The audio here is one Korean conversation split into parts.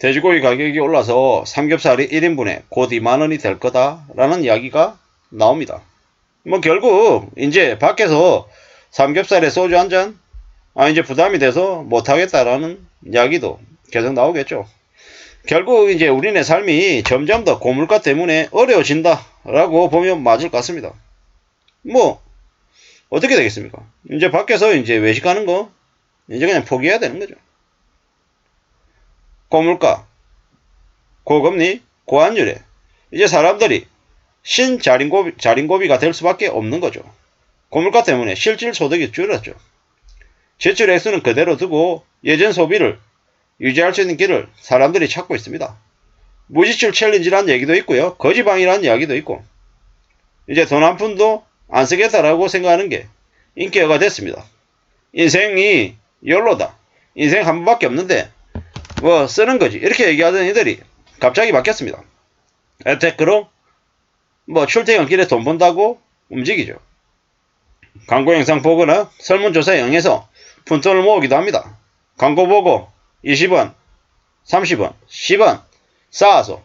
돼지고기 가격이 올라서 삼겹살이 1인분에 곧 2만원이 될 거다 라는 이야기가 나옵니다. 뭐 결국 이제 밖에서 삼겹살에 소주 한 잔, 아 이제 부담이 돼서 못하겠다라는 이야기도 계속 나오겠죠. 결국 이제 우리네 삶이 점점 더 고물가 때문에 어려워진다 라고 보면 맞을 것 같습니다. 뭐 어떻게 되겠습니까? 이제 밖에서 이제 외식하는 거 이제 그냥 포기해야 되는 거죠. 고물가, 고금리, 고환율에 이제 사람들이 신자린고비, 자린고비가 될 수밖에 없는 거죠. 고물가 때문에 실질 소득이 줄었죠. 지출 액수는 그대로 두고 예전 소비를 유지할 수 있는 길을 사람들이 찾고 있습니다. 무지출 챌린지라는 얘기도 있고요. 거지방이라는 이야기도 있고 이제 돈 한 푼도 안 쓰겠다라고 생각하는 게 인기어가 됐습니다. 인생이 열로다. 인생 한 번밖에 없는데 뭐 쓰는 거지. 이렇게 얘기하던 이들이 갑자기 바뀌었습니다. 혜택으로 뭐 출퇴근 길에 돈 번다고 움직이죠. 광고 영상 보거나 설문조사에 응해서 푼돈을 모으기도 합니다. 광고 보고 20원, 30원, 10원 쌓아서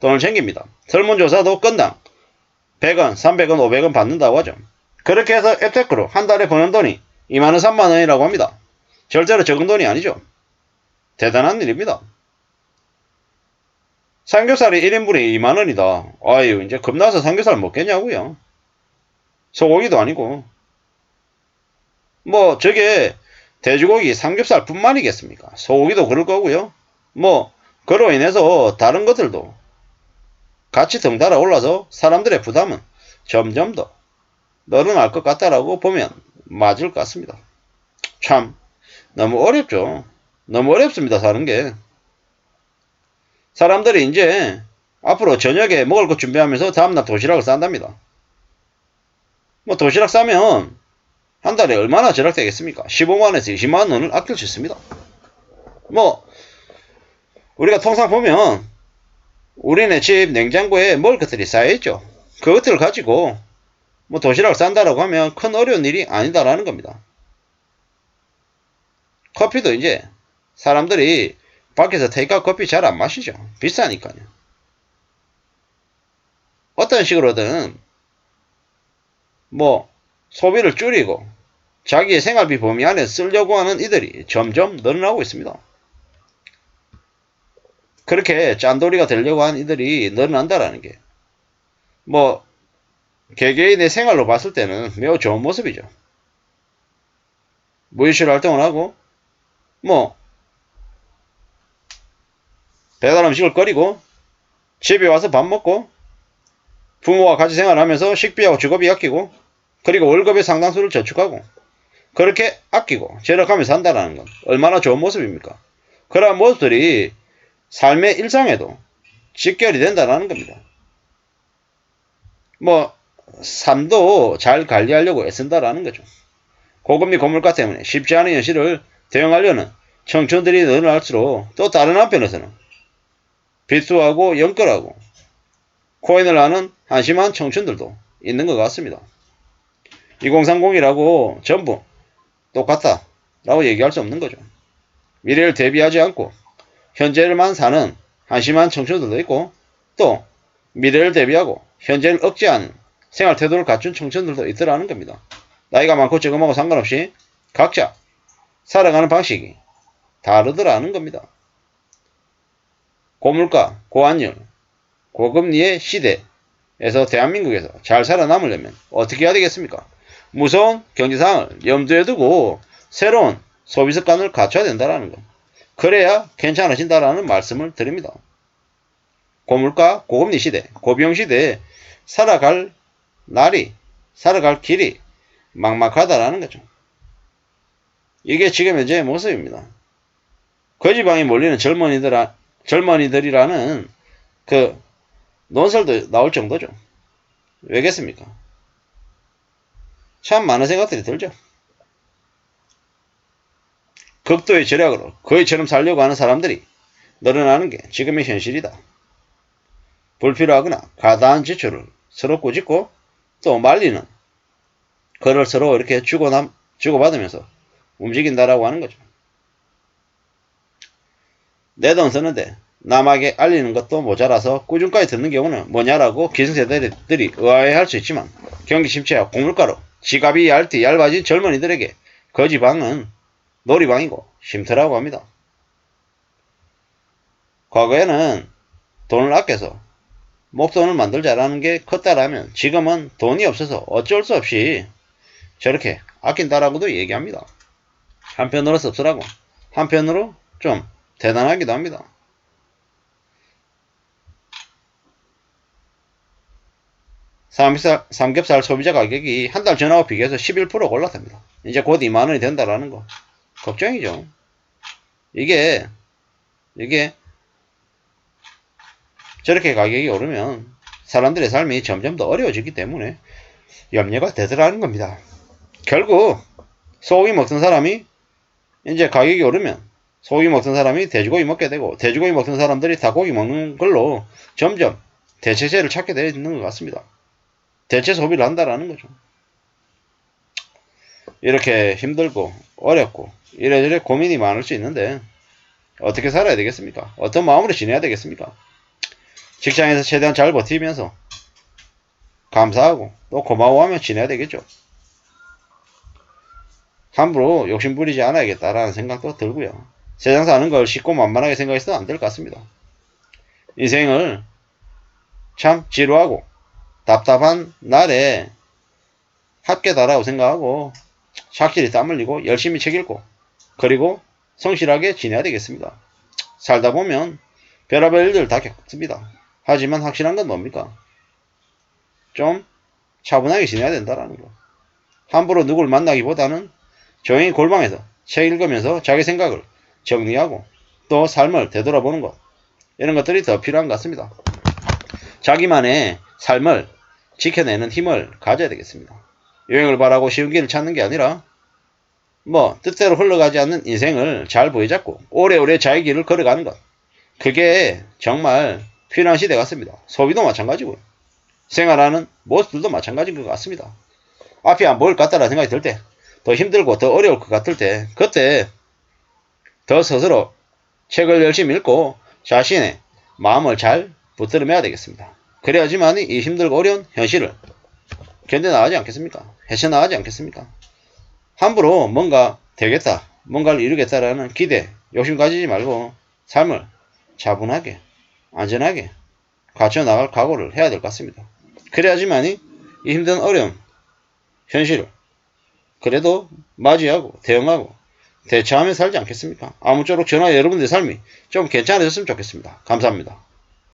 돈을 챙깁니다. 설문조사도 건당 100원, 300원, 500원 받는다고 하죠. 그렇게 해서 앱테크로 한 달에 버는 돈이 2만원, 3만원이라고 합니다. 절대로 적은 돈이 아니죠. 대단한 일입니다. 삼겹살이 1인분에 2만원이다. 아유, 이제 겁나서 삼겹살 먹겠냐고요. 소고기도 아니고. 뭐, 저게 돼지고기, 삼겹살 뿐만이겠습니까? 소고기도 그럴 거고요. 뭐, 그로 인해서 다른 것들도 같이 덩달아 올라서 사람들의 부담은 점점 더 늘어날 것 같다라고 보면 맞을 것 같습니다. 참, 너무 어렵죠. 너무 어렵습니다, 사는 게. 사람들이 이제 앞으로 저녁에 먹을 것 준비하면서 다음날 도시락을 싼답니다. 뭐 도시락 싸면 한 달에 얼마나 절약되겠습니까? 15만원에서 20만원을 아낄 수 있습니다. 뭐 우리가 통상 보면 우리네 집 냉장고에 먹을 것들이 쌓여있죠. 그것들을 가지고 뭐 도시락을 싼다라고 하면 큰 어려운 일이 아니다라는 겁니다. 커피도 이제 사람들이 밖에서 테이크아웃 커피 잘 안 마시죠. 비싸니까요. 어떤 식으로든 뭐 소비를 줄이고 자기의 생활비 범위 안에 쓰려고 하는 이들이 점점 늘어나고 있습니다. 그렇게 짠돌이가 되려고 하는 이들이 늘어난다라는 게 뭐 개개인의 생활로 봤을 때는 매우 좋은 모습이죠. 무이슈 활동을 하고 뭐 배달 음식을 끓이고 집에 와서 밥 먹고 부모와 같이 생활하면서 식비하고 주거비 아끼고 그리고 월급의 상당수를 저축하고 그렇게 아끼고 절약하며 산다는 건 얼마나 좋은 모습입니까? 그러한 모습들이 삶의 일상에도 직결이 된다는 겁니다. 뭐 삶도 잘 관리하려고 애쓴다라는 거죠. 고금리 고물가 때문에 쉽지 않은 현실을 대응하려는 청춘들이 늘어날수록 또 다른 한편에서는 비수하고 연끌하고 코인을 하는 한심한 청춘들도 있는 것 같습니다. 2030이라고 전부 똑같다 라고 얘기할 수 없는 거죠. 미래를 대비하지 않고 현재를만 사는 한심한 청춘들도 있고 또 미래를 대비하고 현재를 억제하는 생활 태도를 갖춘 청춘들도 있더라는 겁니다. 나이가 많고 적음하고 상관없이 각자 살아가는 방식이 다르더라는 겁니다. 고물가, 고환율, 고금리의 시대에서 대한민국에서 잘 살아남으려면 어떻게 해야 되겠습니까? 무서운 경제 상황을 염두에 두고 새로운 소비 습관을 갖춰야 된다는 것. 그래야 괜찮아진다라는 말씀을 드립니다. 고물가, 고금리 시대, 고비용 시대에 살아갈 날이, 살아갈 길이 막막하다라는 거죠. 이게 지금 현재의 모습입니다. 거지방에 몰리는 젊은이들, 젊은이들이라는 그 논설도 나올 정도죠. 왜겠습니까? 참 많은 생각들이 들죠. 극도의 절약으로 거의처럼 살려고 하는 사람들이 늘어나는 게 지금의 현실이다. 불필요하거나 가다한 지출을 서로 꾸짖고 또 말리는 그를 서로 이렇게 주고남, 주고받으면서 움직인다라고 하는 거죠. 내 돈 쓰는데 남에게 알리는 것도 모자라서 꾸준까지 듣는 경우는 뭐냐라고 기성세대들이 의아해할 수 있지만 경기 침체와 고물가로 지갑이 얇디 얇아진 젊은이들에게 거지방은 놀이방이고 쉼터라고 합니다. 과거에는 돈을 아껴서 목돈을 만들자라는 게 컸다라면 지금은 돈이 없어서 어쩔 수 없이 저렇게 아낀다라고도 얘기합니다. 한편으로 씁쓸하고 한편으로 좀 대단하기도 합니다. 삼겹살, 소비자 가격이 한 달 전하고 비교해서 11% 올랐답니다. 이제 곧 2만원이 된다라는 거. 걱정이죠. 이게, 이게, 저렇게 가격이 오르면 사람들의 삶이 점점 더 어려워지기 때문에 염려가 되더라는 겁니다. 결국, 소고기 먹던 사람이 이제 가격이 오르면 소고기 먹던 사람이 돼지고기 먹게 되고 돼지고기 먹던 사람들이 닭고기 먹는 걸로 점점 대체제를 찾게 되어 있는 것 같습니다. 대체 소비를 한다라는 거죠. 이렇게 힘들고 어렵고 이래저래 고민이 많을 수 있는데 어떻게 살아야 되겠습니까? 어떤 마음으로 지내야 되겠습니까? 직장에서 최대한 잘 버티면서 감사하고 또 고마워하며 지내야 되겠죠. 함부로 욕심 부리지 않아야겠다라는 생각도 들고요. 세상 사는 걸 쉽고 만만하게 생각해서는 안 될 것 같습니다. 인생을 참 지루하고 답답한 날에 합계다라고 생각하고 착실히 땀 흘리고 열심히 책 읽고 그리고 성실하게 지내야 되겠습니다. 살다 보면 별의별 일들 다 겪습니다. 하지만 확실한 건 뭡니까? 좀 차분하게 지내야 된다라는 거. 함부로 누굴 만나기보다는 조용히 골방에서 책 읽으면서 자기 생각을 정리하고 또 삶을 되돌아보는 것. 이런 것들이 더 필요한 것 같습니다. 자기만의 삶을 지켜내는 힘을 가져야 되겠습니다. 유행을 바라고 쉬운 길을 찾는 게 아니라 뭐 뜻대로 흘러가지 않는 인생을 잘 부여잡고 오래오래 자기 길을 걸어가는 것. 그게 정말 필요한 시대 같습니다. 소비도 마찬가지고요. 생활하는 모습들도 마찬가지인 것 같습니다. 앞이 안 보일 것 같다는 생각이 들 때, 더 힘들고 더 어려울 것 같을 때, 그때 더 스스로 책을 열심히 읽고 자신의 마음을 잘 붙들어매야 되겠습니다. 그래야지만 이 힘들고 어려운 현실을 견뎌나가지 않겠습니까? 헤쳐나가지 않겠습니까? 함부로 뭔가 되겠다, 뭔가를 이루겠다라는 기대, 욕심 가지지 말고 삶을 차분하게, 안전하게 갖춰나갈 각오를 해야 될 것 같습니다. 그래야지만이 이 힘든 어려운 현실을 그래도 맞이하고 대응하고 대처하며 살지 않겠습니까? 아무쪼록 저나 여러분들의 삶이 좀 괜찮아졌으면 좋겠습니다. 감사합니다.